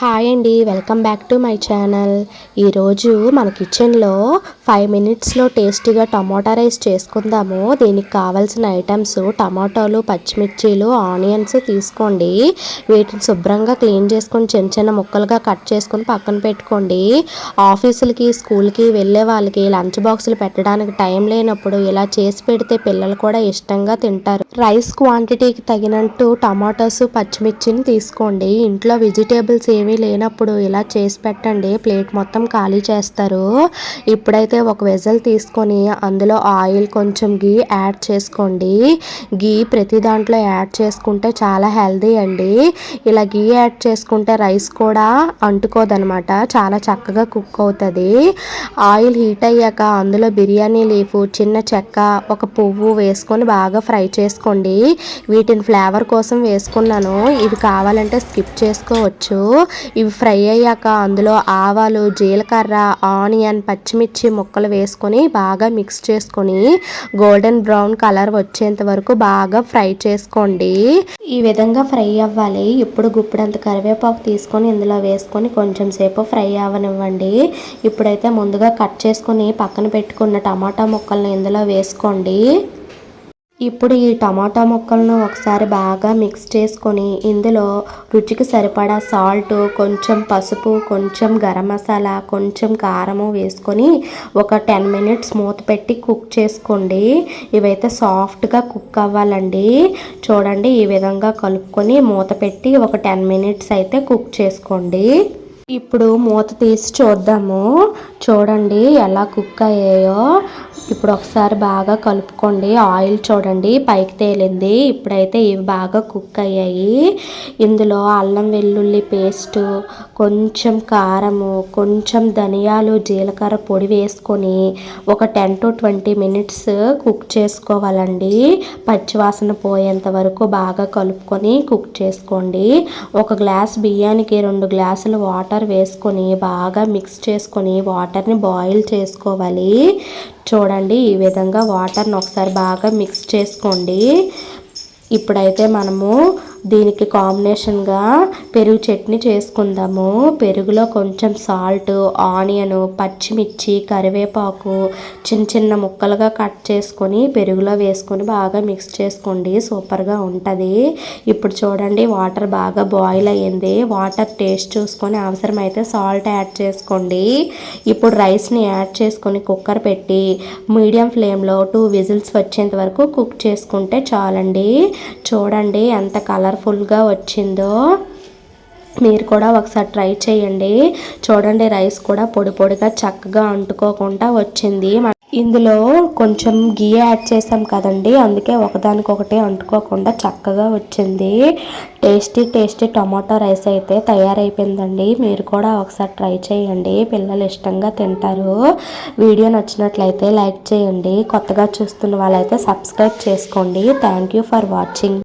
Hi అండి welcome back to my channel. ఈరోజు మన కిచెన్లో ఫైవ్ మినిట్స్లో టేస్టీగా టమాటా రైస్ చేసుకుందాము. దీనికి కావాల్సిన ఐటమ్స్ టమాటోలు పచ్చిమిర్చీలు ఆనియన్స్ తీసుకోండి. వీటిని శుభ్రంగా క్లీన్ చేసుకొని చిన్న చిన్న ముక్కలుగా కట్ చేసుకొని పక్కన పెట్టుకోండి. ఆఫీసులకి స్కూల్కి వెళ్ళే వాళ్ళకి లంచ్ బాక్సులు పెట్టడానికి టైం లేనప్పుడు ఇలా చేసి పెడితే పిల్లలు కూడా ఇష్టంగా తింటారు. రైస్ క్వాంటిటీకి తగినట్టు టమాటోస్ పచ్చిమిర్చిని తీసుకోండి. ఇంట్లో వెజిటేబుల్స్ ఏమి ఏమీ లేనప్పుడు ఇలా చేసి పెట్టండి. ప్లేట్ మొత్తం ఖాళీ చేస్తారు. ఇప్పుడైతే ఒక వెజల్ తీసుకొని అందులో ఆయిల్ కొంచెం గీ యాడ్ చేసుకోండి. గీ ప్రతి దాంట్లో యాడ్ చేసుకుంటే చాలా హెల్దీ అండి. ఇలా గీ యాడ్ చేసుకుంటే రైస్ కూడా అంటుకోదనమాట. చాలా చక్కగా కుక్ అవుతుంది. ఆయిల్ హీట్ అయ్యాక అందులో బిర్యానీ లీఫ్ చిన్న చెక్క ఒక పువ్వు వేసుకొని బాగా ఫ్రై చేసుకోండి. వీటిని ఫ్లేవర్ కోసం వేసుకున్నాను. ఇవి కావాలంటే స్కిప్ చేసుకోవచ్చు. ఇవి ఫ్రై అయ్యాక అందులో ఆవాలు జీలకర్ర ఆనియన్ పచ్చిమిర్చి ముక్కలు వేసుకొని బాగా మిక్స్ చేసుకొని గోల్డెన్ బ్రౌన్ కలర్ వచ్చేంత వరకు బాగా ఫ్రై చేసుకోండి. ఈ విధంగా ఫ్రై అవ్వాలి. ఇప్పుడు గుప్పిడంత కరివేపాకు తీసుకొని ఇందులో వేసుకొని కొంచెం సేపు ఫ్రై అవ్వనివ్వండి. ఇప్పుడైతే ముందుగా కట్ చేసుకొని పక్కన పెట్టుకున్న టమాటా ముక్కల్ని ఇందులో వేసుకోండి. ఇప్పుడు ఈ టమాటా ముక్కలను ఒకసారి బాగా మిక్స్ చేసుకొని ఇందులో రుచికి సరిపడా సాల్ట్ కొంచెం పసుపు కొంచెం గరం మసాలా కొంచెం కారము వేసుకొని ఒక టెన్ మినిట్స్ మూత పెట్టి కుక్ చేసుకోండి. ఇవైతే సాఫ్ట్గా కుక్ అవ్వాలండి. చూడండి ఈ విధంగా కలుపుకొని మూత పెట్టి ఒక టెన్ మినిట్స్ అయితే కుక్ చేసుకోండి. ఇప్పుడు మూత తీసి చూద్దాము. చూడండి ఎలా కుక్ అయ్యాయో. ఇప్పుడు ఒకసారి బాగా కలుపుకోండి. ఆయిల్ చూడండి పైకి తేలింది. ఇప్పుడైతే ఇవి బాగా కుక్ అయ్యాయి. ఇందులో అల్లం వెల్లుల్లి పేస్ట్ కొంచెం కారము కొంచెం ధనియాలు జీలకర్ర పొడి వేసుకొని ఒక ten to twenty minutes cook చేసుకోవాలండి. పచ్చివాసన పోయేంత వరకు బాగా కలుపుకొని కుక్ చేసుకోండి. ఒక గ్లాస్ బియ్యానికి రెండు గ్లాసులు వాటర్ వేసుకొని బాగా మిక్స్ చేసుకొని వాటర్ని బాయిల్ చేసుకోవాలి. చూడండి. ఈ విధంగా వాటర్ని ఒకసారి బాగా మిక్స్ చేసుకోండి. ఇప్పుడైతే మనము దీనికి కాంబినేషన్గా పెరుగు చట్నీ చేసుకుందాము. పెరుగులో కొంచెం సాల్ట్ ఆనియన్ పచ్చిమిర్చి కరివేపాకు చిన్న చిన్న ముక్కలుగా కట్ చేసుకొని పెరుగులో వేసుకొని బాగా మిక్స్ చేసుకోండి. సూపర్గా ఉంటుంది. ఇప్పుడు చూడండి వాటర్ బాగా బాయిల్ అయ్యింది. వాటర్ టేస్ట్ చూసుకొని అవసరమైతే సాల్ట్ యాడ్ చేసుకోండి. ఇప్పుడు రైస్ని యాడ్ చేసుకొని కుక్కర్ పెట్టి మీడియం ఫ్లేమ్లో టూ విజిల్స్ వచ్చేంత వరకు కుక్ చేసుకుంటే చాలండి. చూడండి ఎంత కలర్ఫుల్గా వచ్చిందో మీరు కూడా ఒకసారి ట్రై చేయండి. చూడండి రైస్ కూడా పొడి పొడిగా చక్కగా అంటుకోకుండా వచ్చింది. ఇందులో కొంచెం గీ యాడ్ చేసాం కదండి. అందుకే ఒకదానికొకటి అంటుకోకుండా చక్కగా వచ్చింది. టేస్టీ టేస్టీ టమాటో రైస్ అయితే తయారైపోయిందండి. మీరు కూడా ఒకసారి ట్రై చేయండి. పిల్లలు ఇష్టంగా తింటారు. వీడియో నచ్చినట్లయితే లైక్ చేయండి. కొత్తగా చూస్తున్న వాళ్ళైతే సబ్స్క్రైబ్ చేసుకోండి. Thank you for watching.